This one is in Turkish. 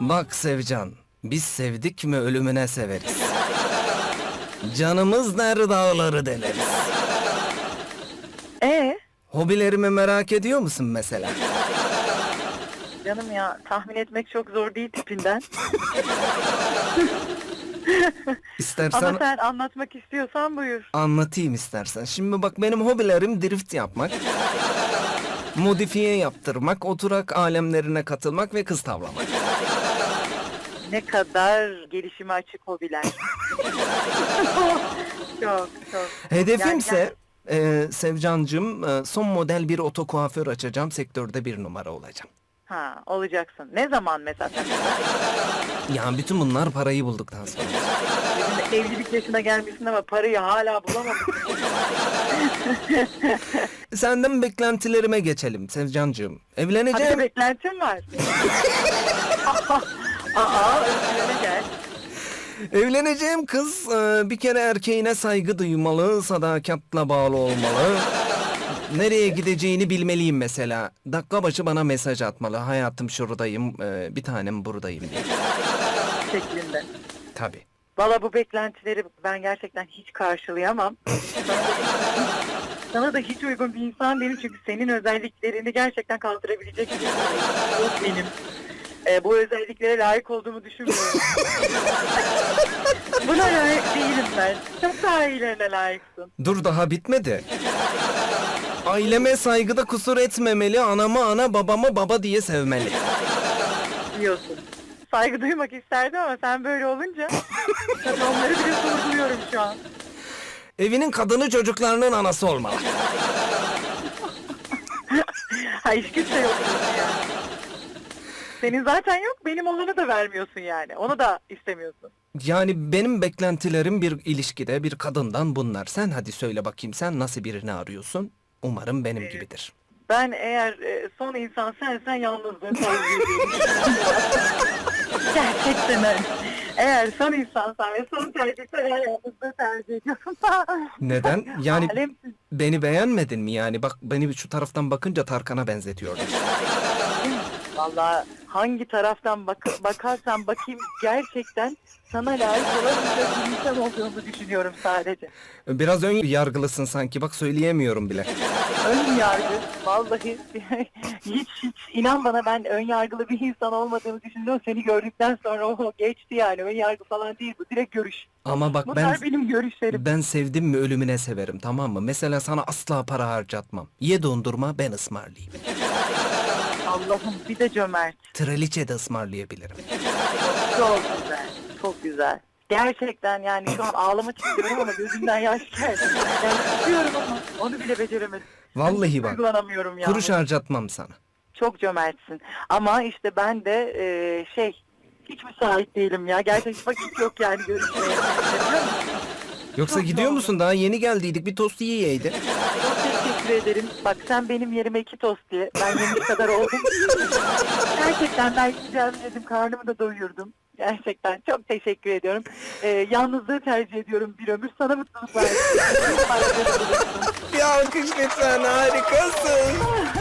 Bak Sevcan, biz sevdik mi ölümüne severiz. Canımız der dağları deleriz. Ee, Hobilerimi merak ediyor musun mesela? canım ya tahmin etmek çok zor değil tipinden. İstersen Ama sen anlatmak istiyorsan buyur. anlatayım istersen. Şimdi bak benim hobilerim drift yapmak, modifiye yaptırmak, oturak alemlerine katılmak ve kız tavlamak. Ne kadar gelişime açık hobiler. çok çok. Hedefimse e, Sevcancığım e, son model bir oto kuaför açacağım. Sektörde bir numara olacağım. Ha olacaksın. Ne zaman mesela sen Yani bütün bunlar parayı bulduktan sonra. Bizim evlilik yaşına gelmişsin ama parayı hala bulamamışsın. Senden beklentilerime geçelim Sevcancığım. Hadi Evleneceğim. bir beklentim var. Aa özgürlüğe gel. Evleneceğim kız e, bir kere erkeğine saygı duymalı, sadakatla bağlı olmalı. Nereye gideceğini bilmeliyim mesela. Dakika başı bana mesaj atmalı. Hayatım şuradayım, e, bir tanem buradayım diye. Şeklinde. Tabii. Valla bu beklentileri ben gerçekten hiç karşılayamam. Sana da hiç uygun bir insan değilim çünkü senin özelliklerini gerçekten kaldırabilecek bir insan yok benim. Ee, bu özelliklere layık olduğumu düşünmüyorum. Buna layık değilim ben. Çok daha iyilerine layıksın. Dur daha bitmedi. Aileme saygıda kusur etmemeli, anamı ana, babamı baba diye sevmeli. Diyorsun. Saygı duymak isterdim ama sen böyle olunca tabii onları bile sorguluyorum şu an. Evinin kadını çocuklarının anası olmalı. Ha güç de yok diyorsun yani. Senin zaten yok, benim olanı da vermiyorsun yani. Onu da istemiyorsun. Yani benim beklentilerim bir ilişkide bir kadından bunlar. Sen hadi söyle bakayım sen nasıl birini arıyorsun? Umarım benim gibidir. Ben eğer e, son insan sensen ediyorum. Gerçekten öyle. Eğer son insansan ve son tercih sen yalnızlığı tercih ediyorsun. Neden? Yani Alemsin. beni beğenmedin mi yani? Bak beni şu taraftan bakınca Tarkan'a benzetiyorlar. Vallahi hangi taraftan bak bakarsan bakayım gerçekten sana layık olamayacak bir insan olduğumu düşünüyorum sadece. Biraz ön yargılısın sanki. Bak söyleyemiyorum bile. Ön yargı vallahi hiç hiç inan bana ben ön yargılı bir insan olmadığımı düşünüyorum. Seni gördükten sonra o geçti yani ön yargı falan değil bu direkt görüş. Ama bak ben Bunlar benim görüşlerim. ben sevdim mi ölümüne severim tamam mı? Mesela sana asla para harcatmam. Ye dondurma ben ısmarlayayım. Allah'ım bir de cömert. Traliçe de ısmarlayabilirim. Çok güzel. Çok güzel. Gerçekten yani şu an ağlamak istiyorum ama gözümden yaş geldi. Yani istiyorum ama onu bile beceremedim. Vallahi bak. Uygulanamıyorum ya. Kuruş harcatmam sana. Çok cömertsin. Ama işte ben de e, şey hiç müsait değilim ya. Gerçekten hiç vakit yok yani görüşmeye. Yoksa Çok gidiyor doğru. musun? Daha yeni geldiydik. Bir tost yiyeydin. Çok teşekkür ederim. Bak sen benim yerime iki tost diye. Ben yemiş kadar oldum. Gerçekten ben yiyeceğim dedim. Karnımı da doyurdum. Gerçekten çok teşekkür ediyorum. Ee, yalnızlığı tercih ediyorum bir ömür. Sana mutluluklar. Bir alkış lütfen harikasın.